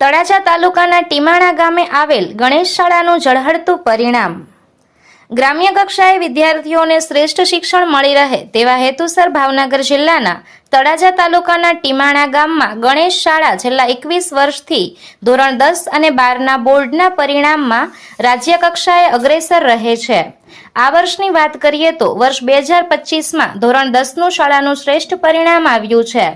તળાજા તાલુકાના ટીમાણા ગામે આવેલ ગણેશ શાળાનું ઝળહળતું પરિણામ. ગ્રામ્ય કક્ષાએ વિદ્યાર્થીઓને શ્રેષ્ઠ શિક્ષણ મળી રહે તેવા હેતુસર ભાવનગર જિલ્લાના તળાજા તાલુકાના ટીમાણા ગામમાં ગણેશ શાળા છેલ્લા એકવીસ વર્ષથી ધોરણ દસ અને બારના બોર્ડના પરિણામમાં રાજ્ય કક્ષાએ અગ્રેસર રહે છે. આ વર્ષની વાત કરીએ તો વર્ષ બે હજાર પચીસમાં ધોરણ દસનું શાળાનું શ્રેષ્ઠ પરિણામ આવ્યું છે.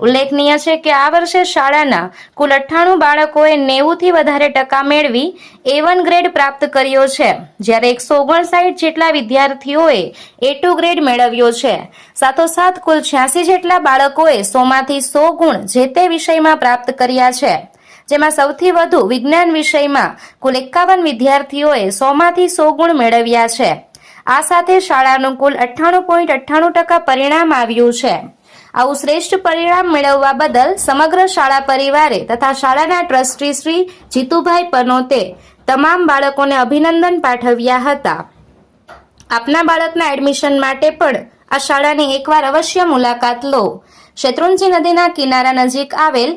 ઉલ્લેખનીય છે કે આ વર્ષે શાળાના કુલ અઠ્ઠાણું બાળકોએ નેવુંથી વધારે ટકા મેળવી એ વન ગ્રેડ પ્રાપ્ત કર્યો છે. જ્યારે એકસો ઓગણસાઠ જેટલા વિદ્યાર્થીઓએ એ ટુ ગ્રેડ મેળવ્યો છે. સાથોસાથ કુલ છ્યાસી જેટલા બાળકોએ સોમાંથી સો ગુણ જે તે વિષયમાં પ્રાપ્ત કર્યા છે. જેમાં સૌથી વધુ વિજ્ઞાન વિષયમાં કુલ એકાવન વિદ્યાર્થીઓએ સોમાંથી સો ગુણ મેળવ્યા છે. આ સાથે શાળાનું કુલ અઠ્ઠાણું પોઈન્ટ અઠ્ઠાણું ટકા પરિણામ આવ્યું છે. આવું શ્રેષ્ઠ પરિણામ મેળવવા બદલ સમગ્ર શાળા પરિવારે તથા શાળાના ટ્રસ્ટી શ્રી જીતુભાઈ પનોતે તમામ બાળકોને અભિનંદન પાઠવ્યા હતા. આપના બાળકના એડમિશન માટે પણ આ શાળાની એકવાર અવશ્ય મુલાકાત લો. શેત્રુંજી નદીના કિનારા નજીક આવેલ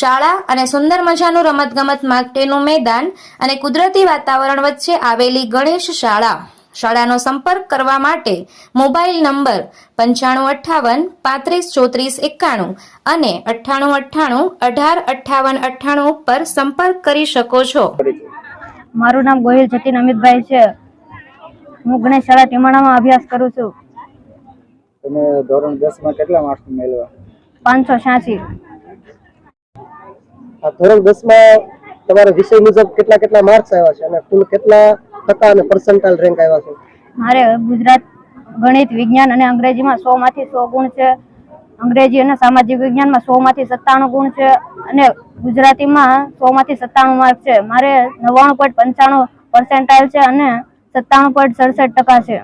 શાળા અને સુંદર મજાનું રમતગમત માટેનું મેદાન અને કુદરતી વાતાવરણ વચ્ચે આવેલી ગણેશ શાળા. શાળાનો સંપર્ક કરવા માટે મોબાઈલ નંબર પંચાણું અઠ્ઠાવન પાંત્રીસ ચોત્રીસ એકાણું અને અઠ્ઠાણું અઠ્ઠાણું અઢાર અઠ્ઠાવન અઠ્ઠાણું ઉપર સંપર્ક કરી શકો છો. મારું નામ ગોહિલ જતીન અમિતભાઈ છે. હું ગણેશ શાળા ટીમાણામાં અભ્યાસ કરું છું. તમે ધોરણ દસમાં કેટલા માર્ક્સ મેળવ્યા? પાંચસો છ્યાસી. આ ધોરણ દસમાં તમારા વિષય મુજબ કેટલા કેટલા માર્ક્સ આવ્યા છે અને કુલ કેટલા ટકા અને પર્સન્ટાઇલ રેન્ક આવ્યા છે? મારે ગુજરાત ગણિત વિજ્ઞાન અને અંગ્રેજીમાં સો માંથી સો ગુણ છે. અંગ્રેજી અને સામાજિક વિજ્ઞાનમાં સો માંથી સત્તાણું ગુણ છે અને ગુજરાતીમાં સો માંથી સત્તાણું માર્ક છે. મારે નવ્વાણું પોઈન્ટ પંચાણું પર્સન્ટાઇલ છે અને સત્તાણું પોઈન્ટ સડસઠ ટકા છે.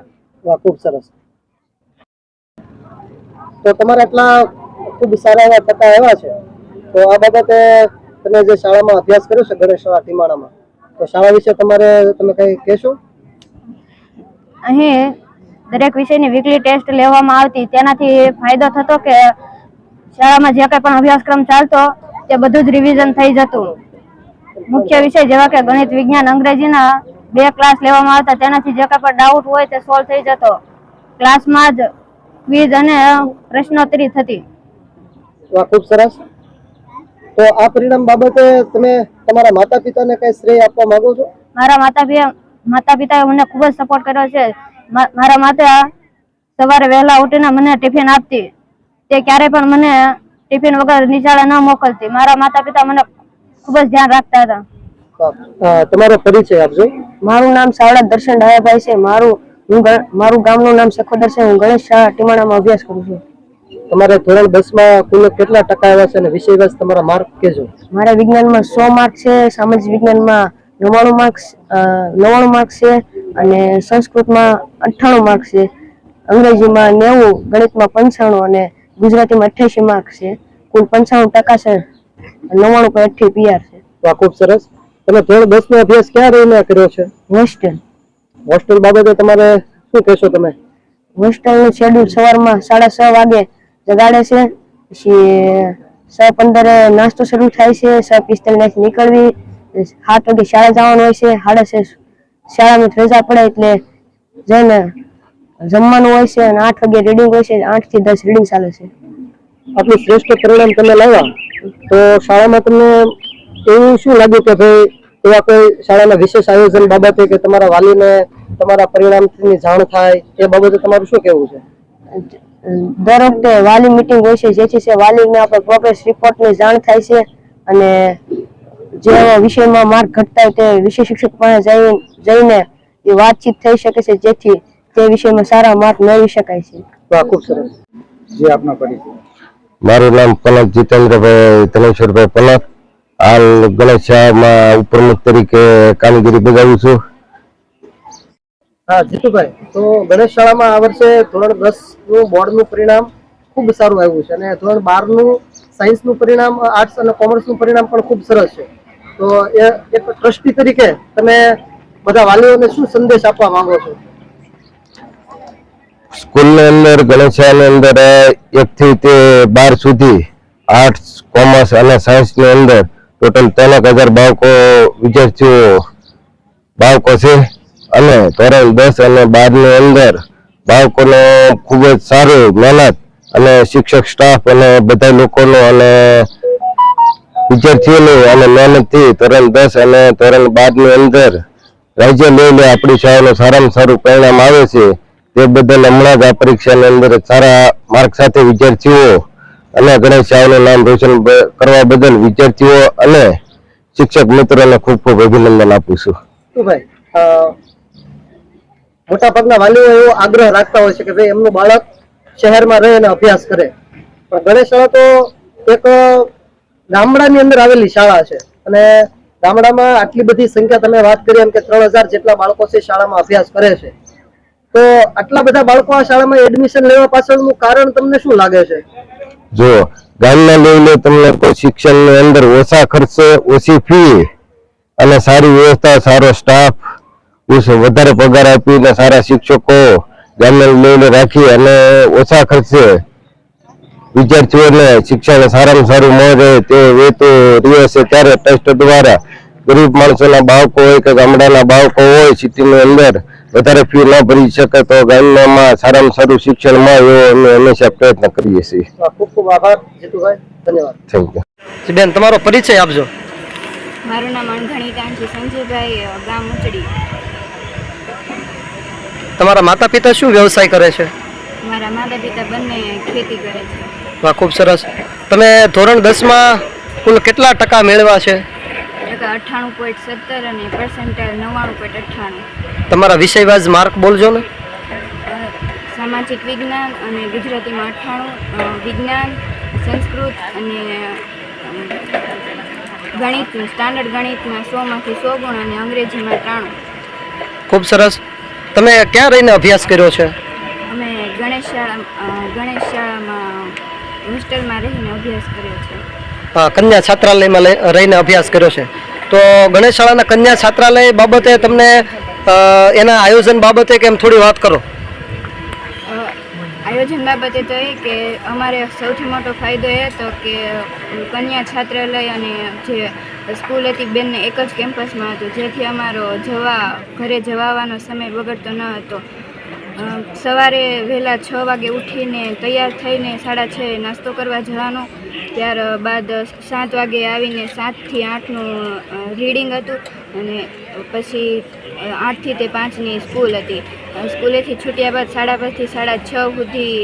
ખૂબ સરસ. તો તમારા એટલા ખૂબ સારા એવા ટકા આવ્યા છે. તો આ બાબતે તમે જે શાળામાં અભ્યાસ કર્યો છે ગણેશ શાળા ટીમાણામાં તો શાળા વિશે તમારે તમે કઈ કહેશો? અહીં દરેક વિષયની વીકલી ટેસ્ટ લેવામાં આવતી. તેનાથી ફાયદો થતો કે શાળામાં જે કંઈ પણ અભ્યાસક્રમ ચાલતો તે બધું જ રિવિઝન થઈ જતું. મુખ્ય વિષય જેવા કે ગણિત વિજ્ઞાન અંગ્રેજીના બે ક્લાસ લેવામાં આવતા. તેનાથી જે કંઈ પણ ડાઉટ હોય તે સોલ્વ થઈ જતો. ક્લાસમાં જ ક્વિઝ અને પ્રશ્નોત્તરી થતી. ખૂબ સરસ. તો આ પરિણામ બાબતે તમે તમારા માતા પિતાને કઈ શ્રેય આપવા માંગો છો? મારા માતા પિતા માતા પિતાએ મને ખૂબ જ સપોર્ટ કર્યો છે. મારા માતા સવારે વહેલા ઉઠીને મને ટિફિન આપતી. તે ક્યારે પણ મને ટિફિન વગર નિશાળે ન મોકલતી. મારા માતા પિતા મને ખૂબ જ ધ્યાન રાખતા હતા. તમારો પરિચય આપજો. મારું નામ સાવડા દર્શન ડાયાભાઈ છે. મારું હું મારું ગામનું નામ સખોદર છે હું ગણેશ શાળા ટીમાણામાં અભ્યાસ કરું છું. તમારે ધોરણ દસમાં કુલ કેટલા ટકા આવ્યા છે અને વિષયવાસ તમારા માર્ક કેજો મારા વિજ્ઞાનમાં સો માર્ક છે સામાજિક વિજ્ઞાનમાં નવ્વાણું માર્ક્સ નવ્વાણું માર્ક્સ છે અને સંસ્કૃતમાં અઠ્ઠાણું માર્ક્સ છે. અંગ્રેજીમાં નેવું ગણિતમાં પંચાણું અને ગુજરાતીમાં અઠ્યાસી માર્ક્સ છે. કુલ પંચાણું ટકા છે નવ્વાણું પોઈન્ટ અઠ્ઠી પીઆર છે. વાહ ખૂબ સરસ. તમે ધોરણ દસ નો અભ્યાસ ક્યાં રહીને કર્યો છે? હોસ્ટેલ. હોસ્ટેલ બાબતે તમારે શું કહેશો તમે? હોસ્ટેલનું શેડ્યુલ સવારમાં સાડા છ વાગે જગાડે છે. પછી છ પંદરે નાસ્તો શરૂ થાય છે. છ પિસ્તાલીસ નીકળવી. સાત વાગે શાળા જવાનું હોય છે. સાડા છ. શાળામાં રજા પડે એટલે જઈને જમવાનું હોય છે અને આઠ વાગે રીડિંગ હોય છે. આઠથી દસ રીડિંગ ચાલે છે. આટલું શ્રેષ્ઠ પરિણામ તમે લાવ્યા. તો શાળામાં તમને એવું શું લાગ્યું કે ભાઈ, એવા કોઈ શાળાના વિશેષ આયોજન બાબતે કે તમારા વાલીને તમારા પરિણામની જાણ થાય, એ બાબતે તમારું શું કહેવું છે? દર વખતે વાલી મિટિંગ હોય છે જેથી છે વાલીને આપણે પ્રોગ્રેસ રિપોર્ટની જાણ થાય છે અને જે વિષયમાં માર્ક ઘટતા હોય તે વિષય શિક્ષક પાસે જઈને એ વાતચીત થઈ શકે છે જેથી તે વિષયમાં સારા માર્ક મેળવી શકાય છે. ખૂબ સરસ. જે આપના પરિચય. મારું નામ પલક જીતેન્દ્રભાઈ ધનેશ્વરભાઈ પલક હાલ ગણેશ શાળામાં ઉપપ્રમુખ તરીકે કામગીરી બજાવું છું. હા, જીતુભાઈ, તો ગણેશ શાળામાં આ વર્ષે ધોરણ દસનું બોર્ડનું પરિણામ ખૂબ સારું આવ્યું છે અને ધોરણ બારનું સાયન્સનું પરિણામ, આર્ટ્સ અને કોમર્સનું પરિણામ પણ ખૂબ સરસ છે. તો એ એક ટ્રસ્ટી તરીકે તમે બધા વાલીઓને શું સંદેશ આપવા માંગો છો? સ્કૂલની અંદર ગણેશ શાળાની અંદર એક થી તે બાર સુધી આર્ટ્સ, કોમર્સ અને સાયન્સની અંદર ટોટલ ત્રણ હજાર બાળકો, વિદ્યાર્થીઓ, બાળકો છે. અને ધોરણ દસ અને બારની અંદર બાળકોનો ખૂબ જ સારું મહેનત અને શિક્ષક, સ્ટાફ અને બધા લોકોનો અને વિદ્યાર્થીઓની અને મહેનતથી ધોરણ દસ અને ધોરણ બારની અંદર રાજ્ય લેવલે આપણી શાળાનું સારામાં સારું પરિણામ આવે છે. તે બદલ હમણાં જ આ પરીક્ષાની અંદર સારા માર્ક સાથે વિદ્યાર્થીઓ અને ગણેશ શાળાનું નામ રોશન કરવા બદલ વિદ્યાર્થીઓ અને શિક્ષક મિત્રોને ખૂબ ખૂબ અભિનંદન આપું છું. ભાઈ મોટાભાગના વાલીઓ એવો આગ્રહ રાખતા હોય છે કે ભાઈ એમનું બાળક શહેરમાં રહે અને અભ્યાસ કરે. પણ ગણેશ તો એક ગામડાની અંદર આવેલી શાળા છે. અને ગામડામાં આટલી બધી સંખ્યા તમે વાત કરી એમ કે ત્રણ હજાર જેટલા બાળકો છે શાળામાં અભ્યાસ કરે છે. તો આટલા બધા બાળકો આ શાળામાં એડમિશન લેવા પાછળનું કારણ તમને શું લાગે છે? જો, ગામના લેવલે તમને કોઈ શિક્ષણની અંદર ઓછા ખર્ચે, ઓછી ફી અને સારી વ્યવસ્થા, સારો સ્ટાફ વધારે પગાર આપીને સારા શિક્ષકો ગામના લઈને રાખી અને ઓછા ખર્ચે વિદ્યાર્થીઓને શિક્ષણ સારામાં સારું મળે તે વેતો રહ્યો છે ત્યારે ટ્રસ્ટ દ્વારા ગરીબ માણસોના બાળકો હોય કે ગામડાના બાળકો હોય સિટીની અંદર વધારે ફી ન ભરી શકે તો ગામડામાં સારામાં સારું શિક્ષણ મળે એવો અમે હંમેશા પ્રયત્ન કરીએ છીએ. ખૂબ ખૂબ આભાર જીતુભાઈ. ધન્યવાદ. Thank you. બેન તમારો પરિચય આપજો. મારું નામ અણઘણી કાંજી સંજયભાઈ ગામ ઉચડી તમારા માતા પિતા શું વ્યવસાય કરે છે? મારા માતા પિતા બંને ખેતી કરે છે. વાહ ખૂબ સરસ. તમે ધોરણ દસમાં કુલ કેટલા ટકા મેળવ્યા છે? અઠ્ઠાણું પોઈન્ટ સત્તર અને પર્સન્ટાઇલ નવ્વાણું પોઈન્ટ અઠ્ઠાણું. તમારા વિષયવાઇઝ માર્ક બોલજો ને. સામાજિક વિજ્ઞાન અને ગુજરાતીમાં અઠ્ઠાણું વિજ્ઞાન સંસ્કૃત અને ગણિત સ્ટાન્ડર્ડ ગણિતમાં સોમાંથી સો ગુણ અને અંગ્રેજીમાં ત્રાણું. ખૂબ સરસ. તમે ક્યાં રહીને અભ્યાસ કર્યો છે? અમે ગણેશ શાળા ગણેશ શાળામાં હોસ્ટેલમાં રહીને અભ્યાસ કર્યો છે. કન્યા છાત્રાલયમાં રહીને અભ્યાસ કર્યો છે. તો ગણેશ શાળાના કન્યા છાત્રાલય બાબતે તમને એના આયોજન બાબતે કેમ થોડી વાત કરો? આયોજન બાબતે તો એ કે અમારે સૌથી મોટો ફાયદો એ હતો કે કન્યા છાત્રાલય અને જે સ્કૂલ હતી, બેનને એક જ કેમ્પસમાં હતું, જેથી અમારો જવા, ઘરે જવા આવવાનો સમય બગડતો ન હતો. સવારે વહેલા છ વાગે ઉઠીને તૈયાર થઈને સાડા છ નાસ્તો કરવા જવાનો. ત્યારબાદ સાત વાગે આવીને સાતથી આઠનું રીડિંગ હતું અને પછી આઠથી તે પાંચની સ્કૂલ હતી. સ્કૂલેથી છૂટ્યા બાદ સાડા પાંચથી સાડા છ સુધી,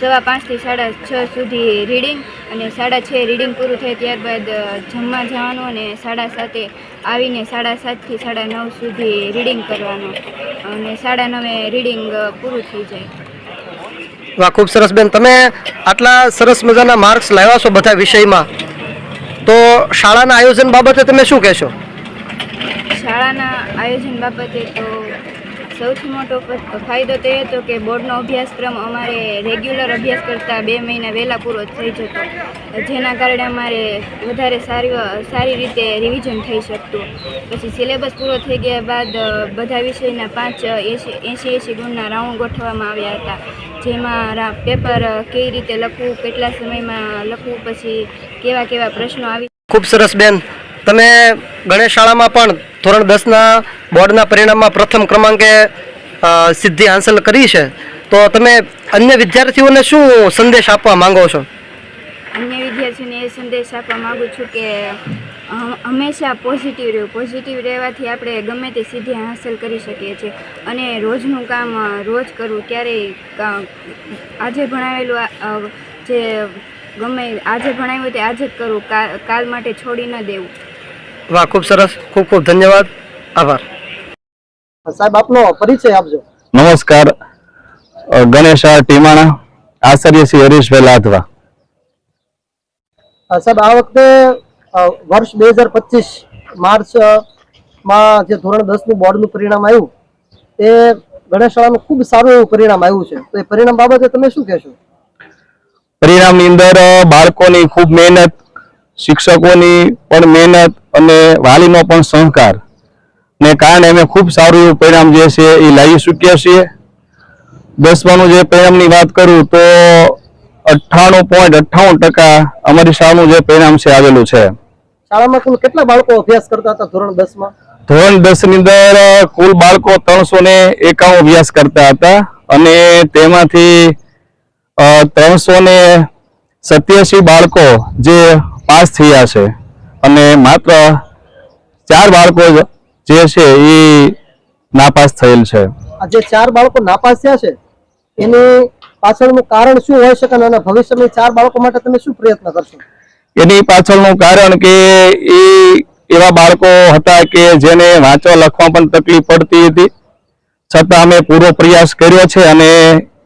સવા પાંચથી સાડા છ સુધી રીડિંગ અને સાડા છ રીડિંગ પૂરું થાય ત્યારબાદ જમવા જવાનું અને સાડા સાતે આવીને સાડા સાતથી સાડા નવ સુધી રીડિંગ કરવાનું. અને સાડા નવે રીડિંગ પૂરું થઈ જાય. વાહ ખૂબ સરસ બેન. તમે આટલા સરસ મજાના માર્ક્સ લાવ્યા છો બધા વિષયમાં. તો શાળાના આયોજન બાબતે તમે શું કહેશો? શાળાના આયોજન બાબતે તો સૌથી મોટો ફાયદો તે હતો કે બોર્ડનો અભ્યાસક્રમ અમારે રેગ્યુલર અભ્યાસ કરતાં બે મહિના વહેલા પૂરો થઈ જતો. જેના કારણે અમારે વધારે સારી સારી રીતે રિવિઝન થઈ શકતું. પછી સિલેબસ પૂરો થઈ ગયા બાદ બધા વિષયના પાંચ એંશી એંશી ગુણના રાઉન્ડ ગોઠવવામાં આવ્યા હતા. જેમાં પેપર કઈ રીતે લખવું, કેટલા સમયમાં લખવું, પછી કેવા કેવા પ્રશ્નો આવી ખૂબ સરસ બેન. તમે ગણેશ શાળામાં પણ ધોરણ દસના બોર્ડના પરિણામમાં પ્રથમ ક્રમાંકે સિદ્ધિ હાંસલ કરી છે. તો તમે અન્ય વિદ્યાર્થીઓને શું સંદેશ આપવા માંગો છો? અન્ય વિદ્યાર્થીઓને એ સંદેશ આપવા માગું છું કે હંમેશા પોઝિટિવ રહેવું પોઝિટિવ રહેવાથી આપણે ગમે તે સિદ્ધિ હાંસલ કરી શકીએ છીએ. અને રોજનું કામ રોજ કરવું ક્યારેય આજે ભણાવેલું જે ગમે આજે ભણાવ્યું તે આજે જ કરવું. કાલ માટે છોડી ન દેવું. વાહ ખૂબ સરસ ખૂબ ખૂબ ધન્યવાદ. આભાર. સાહેબ આપનો પરિચય આપજો. નમસ્કાર. ગણેશ ટીમાણા આચાર્ય શ્રી હરીશભાઈ લાધવા. સાહેબ આ વખતે વર્ષ બે હજાર પચીસ માર્ચમાં જે ધોરણ દસનું બોર્ડનું પરિણામ આવ્યું તે ગણેશ શાળાનું ખૂબ સારું એવું પરિણામ આવ્યું છે. તો એ પરિણામ બાબતે તમે શું કહેશો? પરિણામની અંદર બાળકોની ખૂબ મહેનત શિક્ષકોની પણ મહેનત અને વાલીનો પણ સહકાર. ને કારણે અમે ખૂબ સારું એવું પરિણામ જે છે એ લાવી ચૂક્યા છીએ. દસમાનું જે પરિણામની વાત કરું તો અઠ્ઠાણું પોઈન્ટ અઠ્ઠાવન ટકા અમારી શાળાનું જે પરિણામ છે આવેલું છે. શાળામાં કુલ કેટલા બાળકો અભ્યાસ કરતા હતા ધોરણ દસમાં ધોરણ દસની અંદર કુલ બાળકો ત્રણસો ને એકાવન અભ્યાસ કરતા હતા અને તેમાંથી ત્રણસો ને સત્યાસી બાળકો જે પાસ થયા છે. અને માત્ર ચાર બાળકો જે છે એ નાપાસ થયેલ છે. આ જે ચાર બાળકો નાપાસ થયા છે એની પાછળનું કારણ શું હોઈ શકે અને ભવિષ્યમાં ચાર બાળકો માટે તમે શું પ્રયત્ન કરશો? એની પાછળનું કારણ કે એ એવા બાળકો હતા કે જેને વાંચવા લખવા પણ તકલીફ પડતી હતી. છતાં અમે પૂરો પ્રયાસ કર્યો છે અને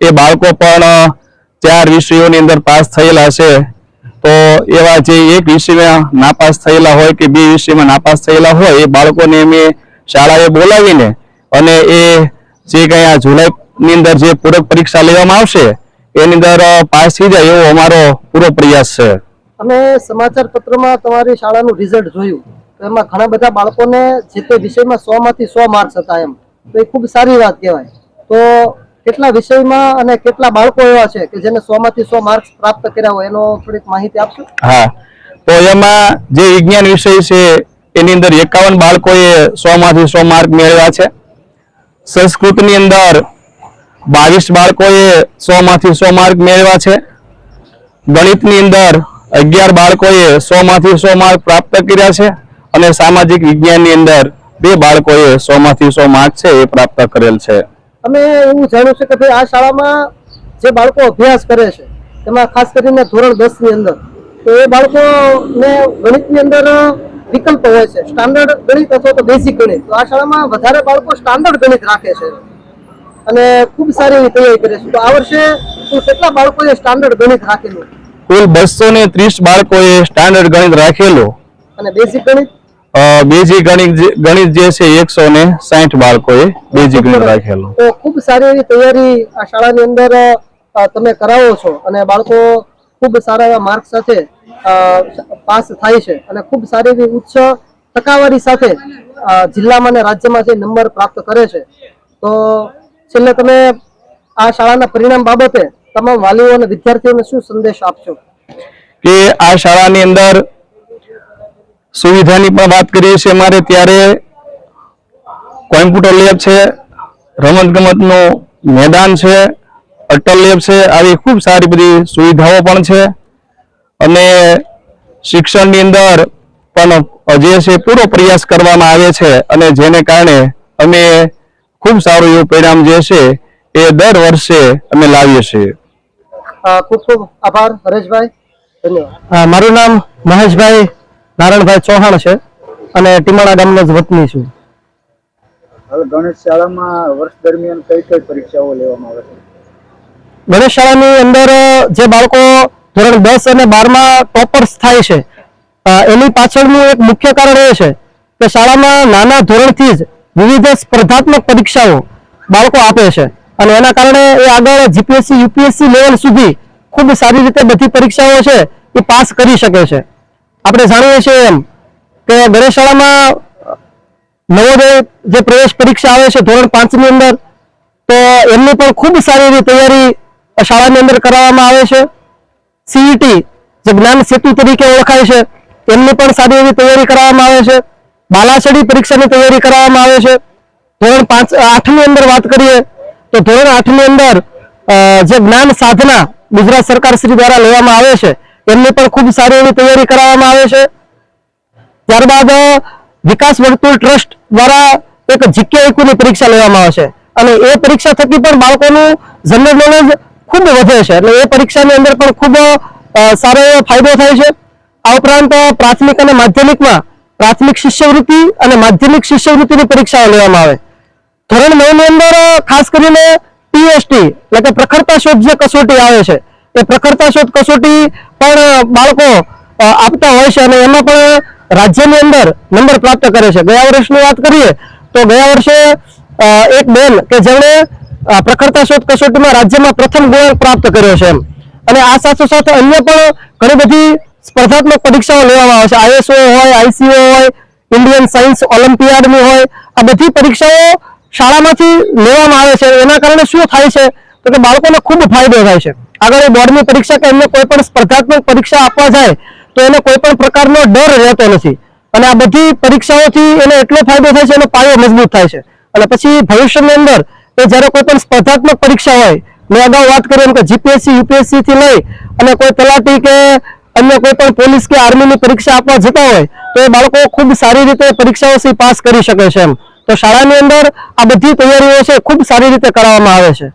એ બાળકો પણ ચાર વિષયોની અંદર પાસ થયેલા છે. તો એવા જે એક વિષયમાં નાપાસ થયેલા હોય કે બે વિષયમાં નાપાસ થયેલા હોય, એ બાળકોને અમે શાળાએ બોલાવીને અને એ જે કંઈ આ જુલાઈની અંદર જે પૂરક પરીક્ષા લેવામાં આવશે, એની અંદર પાસ થઈ જાય એવો અમારો પૂરો પ્રયાસ છે. અમે સમાચાર પત્રમાં તમારી શાળાનું રિઝલ્ટ જોયું. તો એમાં ઘણા બધા બાળકોને જે તે વિષયમાં સો માંથી સો માર્ક્સ હતા એમ. તો એ ખૂબ સારી વાત કહેવાય. તો કેટલા વિષયમાં અને કેટલા બાળકો એવા છે કે જેને સો માંથી સો માર્ક્સ પ્રાપ્ત કર્યા હોય એનો થોડીક માહિતી આપશો? હા. તો એમાં જે વિજ્ઞાન વિષય છે, એની અંદર એકાવન બાળકોએ સો માંથી સો માર્ક મેળવ્યા છે. સંસ્કૃતની અંદર બાવીસ બાળકોએ સો માંથી સો માર્ક મેળવ્યા છે. ગણિતની અંદર અગિયાર બાળકોએ સો માંથી સો માર્ક પ્રાપ્ત કર્યા છે અને સામાજિક વિજ્ઞાનની અંદર બે બાળકોએ સો માંથી સો માર્ક છે એ પ્રાપ્ત કરેલ છે. અમે એવું જાણ્યું છે કે ભાઈ આ શાળામાં જે બાળકો અભ્યાસ કરે છે તેમાં ખાસ કરીને ધોરણ દસની અંદર તો એ બાળકોને ગણિતની અંદર વિકલ્પ હોય છે સ્ટાન્ડર્ડ ગણિત અથવા તો બેઝિક ગણિત. તો આ શાળામાં વધારે બાળકો સ્ટાન્ડર્ડ ગણિત રાખે છે અને ખૂબ સારી એવી તૈયારી કરે છે. તો આ વર્ષે કુલ કેટલા બાળકોએ સ્ટાન્ડર્ડ ગણિત રાખેલું? કુલ બસો ને ત્રીસ બાળકોએ સ્ટાન્ડર્ડ ગણિત રાખેલું. અને બેઝિક ગણિત? અ, બેઝિક ગણિત ગણિત જે છે એકસો ને સાઠ બાળકોએ બીજી ગણિત રાખેલું. તો ખૂબ સારી એવી તૈયારી આ શાળાની અંદર તમે કરાવો છો અને બાળકો ખૂબ સારા એવા માર્ક સાથે પાસ થાય છે અને ખૂબ સારી એવી ઉચ્ચ ટકાવારી સાથે જિલ્લામાં અને રાજ્યમાં જે નંબર પ્રાપ્ત કરે છે. તો છેલ્લે તમે આ શાળાના પરિણામ બાબતે તમામ વાલીઓ અને વિદ્યાર્થીઓને શું સંદેશ આપશો? કે આ શાળાની અંદર સુવિધાની પણ વાત કરીએ છીએ અમારે ત્યારે કોમ્પ્યુટર લેબ છે રમતગમતનું મેદાન છે અટલ લેબ છે આવી ખૂબ સારી બધી સુવિધાઓ પણ છે. અને શિક્ષણની અંદર પણ જે છે પૂરો પ્રયાસ કરવામાં આવે છે અને જેને કારણે અમે ખૂબ સારું એવું પરિણામ જે છે એ દર વર્ષે અમે લાવીએ છીએ. ખૂબ ખૂબ આભાર હરેશભાઈ. ધન્યવાદ. મારું નામ મહેશભાઈ નારાયણભાઈ ચૌહાણ છે અને ટીમાણા ગામનો જ વતની છું. ગણેશ શાળામાં વર્ષ દરમિયાન કઈ કઈ પરીક્ષાઓ લેવામાં આવે છે? ગણેશ શાળાની અંદર જે બાળકો ધોરણ દસ અને બારમાં ટોપર્સ થાય છે એની પાછળનું એક મુખ્ય કારણ એ છે કે શાળામાં નાના ધોરણથી જ વિવિધ સ્પર્ધાત્મક પરીક્ષાઓ બાળકો આપે છે. અને એના કારણે એ આગળ જીપીએસસી યુપીએસસી લેવલ સુધી ખૂબ સારી રીતે બધી પરીક્ષાઓ છે એ પાસ કરી શકે છે. આપણે જાણીએ છીએ એમ કે દરેક શાળામાં નવોદય જે પ્રવેશ પરીક્ષા આવે છે ધોરણ પાંચની અંદર, તો એમની પણ ખૂબ સારી એવી તૈયારી શાળાની અંદર કરાવવામાં આવે છે. સીઈટી જે જ્ઞાન સેતુ તરીકે ઓળખાય છે, એમની પણ સારી એવી તૈયારી કરાવવામાં આવે છે. બાલાસડી પરીક્ષાની તૈયારી કરાવવામાં આવે છે. ધોરણ પાંચ આઠની અંદર વાત કરીએ, તો ધોરણ આઠની અંદર જે જ્ઞાન સાધના ગુજરાત સરકાર શ્રી દ્વારા લેવામાં આવે છે એમની પણ ખૂબ સારી એવી તૈયારી કરાવવામાં આવે છે. ત્યારબાદ વિકાસ વર્તુળ ટ્રસ્ટ દ્વારા એક જીકે ની પરીક્ષા લેવામાં આવે છે. અને એ પરીક્ષા થકી પણ બાળકોનું જનરલ નોલેજ ખૂબ વધે છે. એટલે એ પરીક્ષાની અંદર પણ ખૂબ સારો એવો ફાયદો થાય છે. આ ઉપરાંત પ્રાથમિક અને માધ્યમિકમાં પ્રાથમિક શિષ્યવૃત્તિ અને માધ્યમિક શિષ્યવૃત્તિની પરીક્ષાઓ લેવામાં આવે. ધોરણ નવ અંદર ખાસ કરીને ટીએસટી, એટલે કે પ્રખરતા શોધ જે કસોટી આવે છે. એ પ્રખરતા શોધ કસોટી પણ બાળકો આપતા હોય છે અને એમાં પણ રાજ્યની અંદર નંબર પ્રાપ્ત કરે છે. ગયા વર્ષની વાત કરીએ તો ગયા વર્ષે એક બેન કે જેમણે પ્રખરતા શોધ કસોટીમાં રાજ્યમાં પ્રથમ ગુણાંક પ્રાપ્ત કર્યો છે એમ. અને આ સાથે સાથે અન્ય પણ ઘણી બધી સ્પર્ધાત્મક પરીક્ષાઓ લેવામાં આવે છે. આઈએસઓ હોય, આઈસીઓ હોય, ઇન્ડિયન સાયન્સ ઓલિમ્પિયાડની હોય, આ બધી પરીક્ષાઓ શાળામાંથી લેવામાં આવે છે. એના કારણે શું થાય છે? તો કે બાળકોને ખૂબ ફાયદો થાય છે. આગળ એ બોર્ડની પરીક્ષા કે એમને કોઈ પણ સ્પર્ધાત્મક પરીક્ષા આપવા જાય, તો એને કોઈ પણ પ્રકારનો ડર રહેતો નથી. અને આ બધી પરીક્ષાઓથી એને એટલો ફાયદો થાય છે, એનો પાયો મજબૂત થાય છે. અને પછી ભવિષ્યની અંદર એ જ્યારે કોઈ પણ સ્પર્ધાત્મક પરીક્ષા હોય, મેં અગાઉ વાત કરી એમ કે જીપીએસસી યુપીએસસી થી લઈ અને કોઈ તલાટી કે અન્ય કોઈ પણ પોલીસ કે આર્મીની પરીક્ષા આપવા જતા હોય, તો એ બાળકો ખૂબ સારી રીતે પરીક્ષાઓથી પાસ કરી શકે છે એમ. તો શાળાની અંદર આ બધી તૈયારીઓ છે ખૂબ સારી રીતે કરાવવામાં આવે છે.